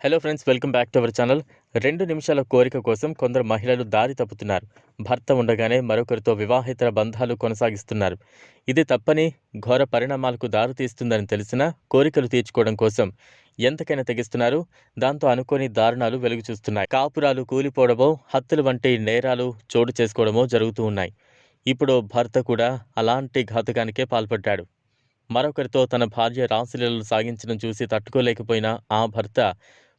Hello friends welcome back to our channel రెండు నిమిషాల కోరిక కోసం కొందరు మహిళలు దారి తప్పుతున్నారు. భర్త ఉండగానే మరొకరితో వివాహేతర బంధాలు కొనసాగిస్తున్నారు. ఇది తప్పని ఘోర పరిణామాలకు దారితీస్తుందని తెలిసినా కోరికలు తీర్చుకోవడం కోసం ఎంతకైనా తెగిస్తున్నారు. దాంతో అనుకోని దారుణాలు వెలుగు చూస్తున్నాయి. కాపురాలు కూలిపోవడమో హత్యలు వంటి నేరాలు చోటు చేసుకోవడమో జరుగుతూ ఉన్నాయి. ఇప్పుడు భర్త కూడా అలాంటి ఘాతకానికే పాల్పడ్డాడు. మరొకరితో తన భార్య రాశిలీలలు సాగించడం చూసి తట్టుకోలేకపోయిన ఆ భర్త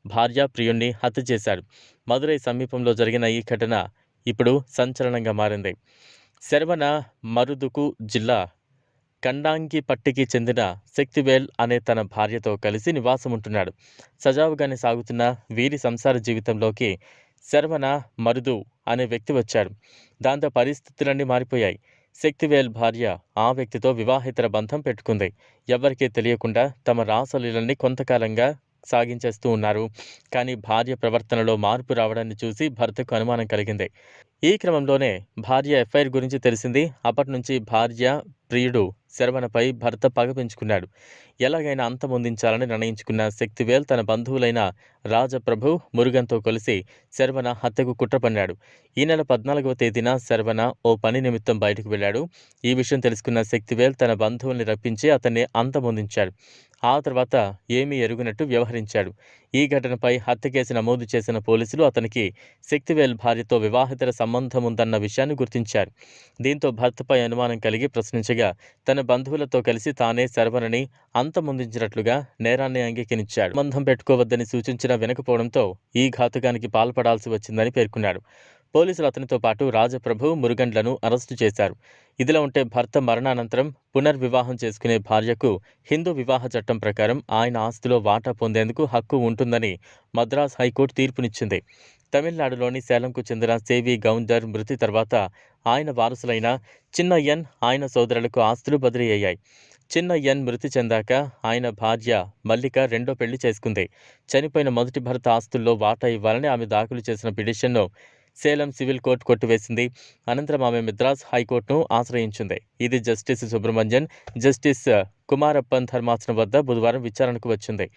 భార్య ప్రియుణ్ణి హత్య చేశాడు. మదురై సమీపంలో జరిగిన ఈ ఘటన ఇప్పుడు సంచలనంగా మారింది. శరవణ మరుదుకు జిల్లా కండాంగిపట్టికి చెందిన శక్తివేల్ అనే తన భార్యతో కలిసి నివాసం ఉంటున్నాడు సజావుగానే సాగుతున్న వీరి సంసార జీవితంలోకి శరవణ మరుదు అనే వ్యక్తి వచ్చాడు. దాంతో పరిస్థితులన్నీ మారిపోయాయి. శక్తివేల్ భార్య ఆ వ్యక్తితో వివాహేతర బంధం పెట్టుకుంది. ఎవరికీ తెలియకుండా తమ రాసలీలన్నీ కొంతకాలంగా సాగించేస్తూ ఉన్నారు. కానీ భార్య ప్రవర్తనలో మార్పు రావడాన్ని చూసి భర్తకు అనుమానం కలిగింది. ఈ క్రమంలోనే భార్య ఎఫ్ఐఆర్ గురించి తెలిసింది. అప్పటి నుంచి భార్య ప్రియుడు శరవణపై భర్త పగ పెంచుకున్నాడు. ఎలాగైనా అంతమొందించాలని నిర్ణయించుకున్న శక్తివేల్ తన బంధువులైన రాజప్రభు మురుగన్తో కలిసి శరవణ హత్యకు కుట్రపన్నాడు. ఈ నెల పద్నాలుగవ తేదీన శరవణ ఓ పని నిమిత్తం బయటకు వెళ్ళాడు. ఈ విషయం తెలుసుకున్న శక్తివేల్ తన బంధువుల్ని రప్పించి అతన్ని అంతమొందించాడు ఆ తర్వాత ఏమీ ఎరుగునట్టు వ్యవహరించాడు. ఈ ఘటనపై హత్య కేసు నమోదు చేసిన పోలీసులు అతనికి శక్తివేల్ భార్యతో వివాహితర సంబంధం ఉందన్న విషయాన్ని గుర్తించారు. దీంతో భర్తపై అనుమానం కలిగి ప్రశ్నించగా తన బంధువులతో కలిసి తానే శరవణని అంతమొందించినట్లుగా నేరాన్ని అంగీకరించాడు. సంబంధం పెట్టుకోవద్దని సూచించినా వినకపోవడంతో ఈ ఘాతుకానికి పాల్పడాల్సి వచ్చిందని పేర్కొన్నాడు. పోలీసులు అతనితో పాటు రాజప్రభు మురుగండ్లను అరెస్టు చేశారు. ఇదిలా ఉంటే భర్త మరణానంతరం పునర్వివాహం చేసుకునే భార్యకు హిందూ వివాహ చట్టం ప్రకారం ఆయన ఆస్తిలో వాటా పొందేందుకు హక్కు ఉంటుందని మద్రాస్ హైకోర్టు తీర్పునిచ్చింది. తమిళనాడులోని సేలంకు చెందిన సేవి గౌందర్ మృతి తర్వాత ఆయన వారసులైన చిన్న ఎన్ ఆయన సోదరులకు ఆస్తులు బదిలీ అయ్యాయి. చిన్న ఎన్ మృతి చెందాక ఆయన భార్య మల్లిక రెండో పెళ్ళి చేసుకుంది. చనిపోయిన మొదటి భర్త ఆస్తుల్లో వాటా ఇవ్వాలని ఆమె దాఖలు చేసిన పిటిషన్ను సేలం సివిల్ కోర్టు కొట్టివేసింది. అనంతరం ఆమె మద్రాస్ హైకోర్టును ఆశ్రయించింది. ఇది జస్టిస్ సుబ్రహ్మణ్యన్ జస్టిస్ కుమారప్పన్ ధర్మాసనం వద్ద బుధవారం విచారణకు వచ్చింది.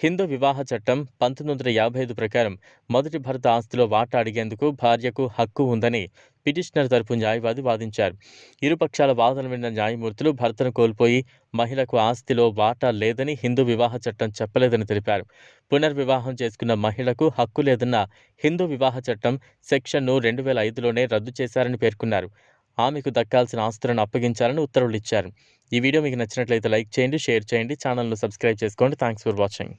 హిందూ వివాహ చట్టం పంతొమ్మిది వందల యాభై ఐదు ప్రకారం మొదటి భర్త ఆస్తిలో వాటా అడిగేందుకు భార్యకు హక్కు ఉందని పిటిషనర్ తరపు న్యాయవాది వాదించారు. ఇరుపక్షాల వాదన విన్న న్యాయమూర్తులు భర్తను కోల్పోయి మహిళకు ఆస్తిలో వాటా లేదని హిందూ వివాహ చట్టం చెప్పలేదని తెలిపారు. పునర్వివాహం చేసుకున్న మహిళకు హక్కు లేదన్న హిందూ వివాహ చట్టం సెక్షన్ను రెండు వేల ఐదులోనే రద్దు చేశారని పేర్కొన్నారు. ఆమెకు దక్కాల్సిన ఆస్తులను అప్పగించాలని ఉత్తర్వులు ఇచ్చారు. ఈ వీడియో మీకు నచ్చినట్లయితే లైక్ చేయండి షేర్ చేయండి ఛానల్ను సబ్స్క్రైబ్ చేసుకోండి. Thanks for watching.